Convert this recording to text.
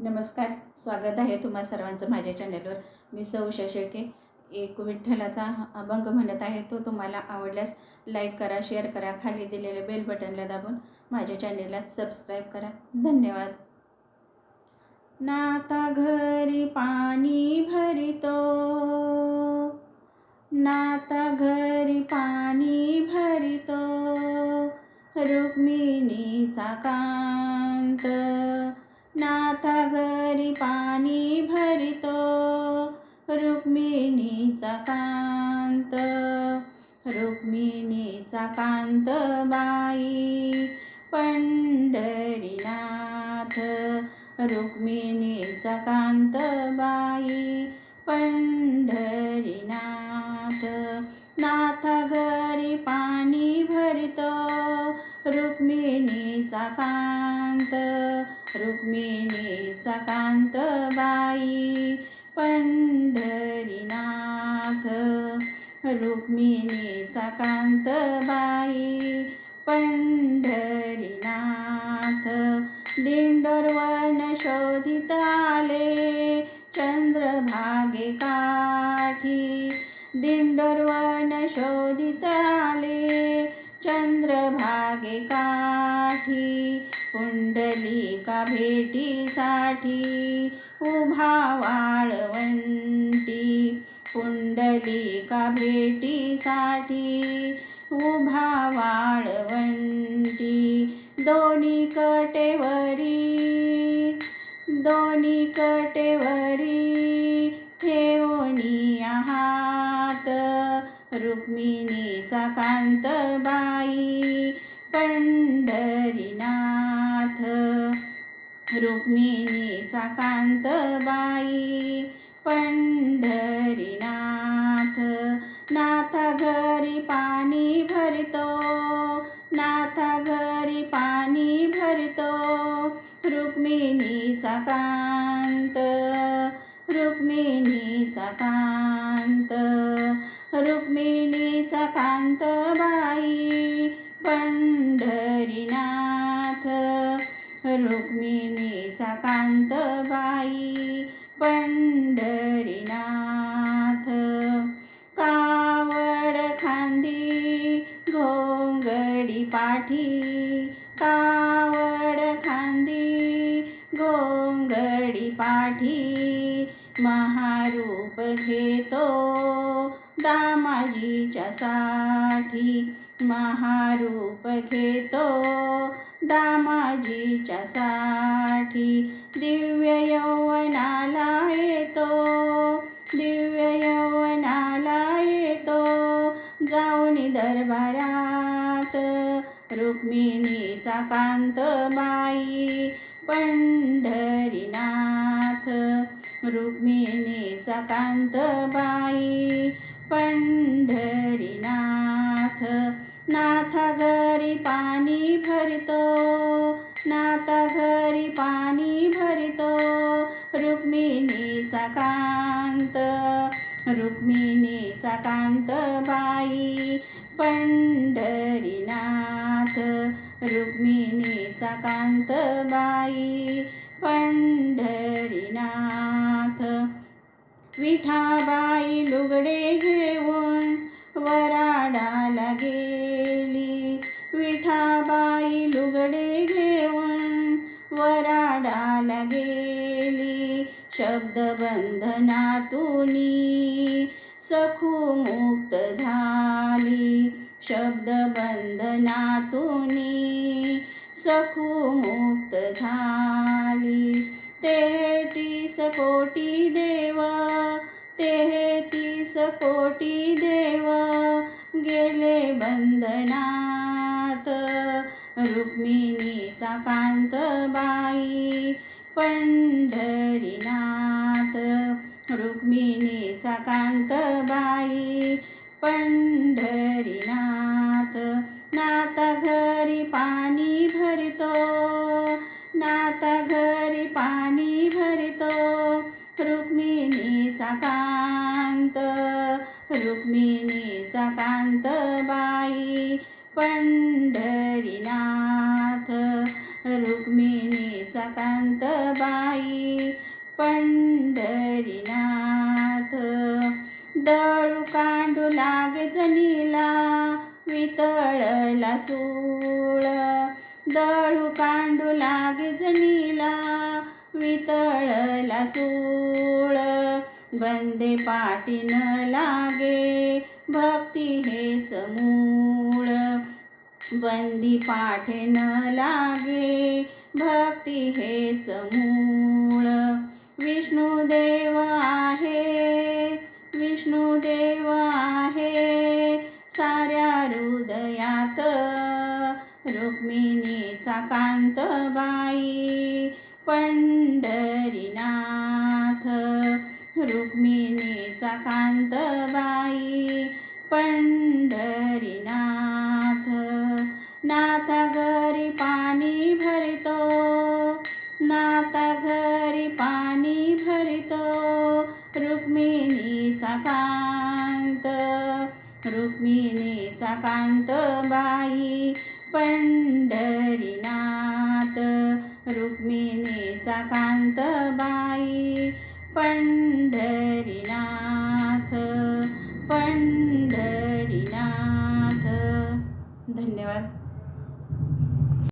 नमस्कार स्वागत आहे तुम्हा सर्वांचं माझ्या चॅनलवर मी सौ शेळके एक विठ्ठलाचा अभंग म्हणत आहे. तो तुम्हाला आवडल्यास लाईक करा शेअर करा खाली दिलेल्या बेल बटनला दाबून माझ्या चॅनलला सबस्क्राईब करा. धन्यवाद. नाता घरी पाणी भरितो. नाता घरी पाणी भरितो. रुक्मिणीचा का आता घरी पाणी भरितो. रुक्मिणीचा कांत रुक्मिणीचा कांत बाई. पंढरीनाथ रुक्मिणीचा कांत बाई. पंढरीनाथ नाथ घरी पाणी भरितो. रुक्मिणीचा कांत रुक्मिणीचा कांतबाई पंढरीनाथ. रुक्मिणीचा कांतबाई पंढरीनाथ. दिंडोरवन शोधित आले चंद्रभागे काठी. दिंडोरवन शोधित आले चंद्रभागे काठी. कुंडलिका भेटीसाठी उभा वाळवंटी. कुंडलिका भेटीसाठी उभा वाळवंटी. दोन्ही कटेवरी दोन्ही कटेवरी ठेवणी आहात. रुक्मिणीचा कांतबाई पंढरीना रुक्मिणीचा कांतबाई पंढरीनाथ. नाथा घरी पाणी भरतो नाथा घरी पाणी भरतो रुक्मिणीचा कांत रुक्मिणीचा कांत रुक्मिणीचा कांत बाई रुक्मिणीचा कांतबाई पंढरीनाथ कावड खांदी घोंगडी पाठी कावड खांदी घोंगडी पाठी महारूप घेतो दामाजीच्या साठी महारूप घेतो दामाजीच्या साठी दिव्य यौवनाला येतो दिव्य यौवनाला येतो. जाऊन दरबारात रुक्मिणीचा कांत बाई पंढरीनाथ. रुक्मिणीचा कांत बाई पंढरीनाथ. नाथ घरी पाणी भरतो आता घरी पाणी भरतो. रुक्मिणीचा कांत रुक्मिणीचा कांत बाई पंढरीनाथ. रुक्मिणीचा कांत बाई पंढरीनाथ. विठाबाई लुगडे घेऊन वराडाला गेली. वराडाला गेली शब्दबंधनातुनी. सखू मुक्त झाली शब्दबंधनातुनी. सखू मुक्त झाली. तेहतीस कोटी देव तेहतीस कोटी देव गेले बंधनात. रुक्मिणीचा कांत बाई पंढरीनाथ रुक्मिणीचा कांतबाई पंढरीनाथ नाता घरी पाणी भरतो नाता घरी पाणी भरतो रुक्मिणीचा कांत रुक्मिणीचा कांत बाई पंढरीनाथ रुक्मिणी सकांतबाई पंढरीनाथ. दळू कांडू लागे जनीला वितळला सूळ. दळू कांडू लागे जनीला वितळला सूळ. बंदे पाटी न लागे भक्ती हेच मूळ. बंदी पाठे न लागे भक्ती हेच मूळ. विष्णुदेव आहे विष्णुदेव आहे. साऱ्या हृदयात रुक्मिणीचा कांतबाई पंढरीनाथ रुक्मिणीचा कांतबाई रुक्मिणीचा कांत रुक्मिणीचा कांत बाई पंढरीनाथ रुक्मिणीचा कांत बाई पंढरीनाथ पंढरीनाथ. धन्यवाद.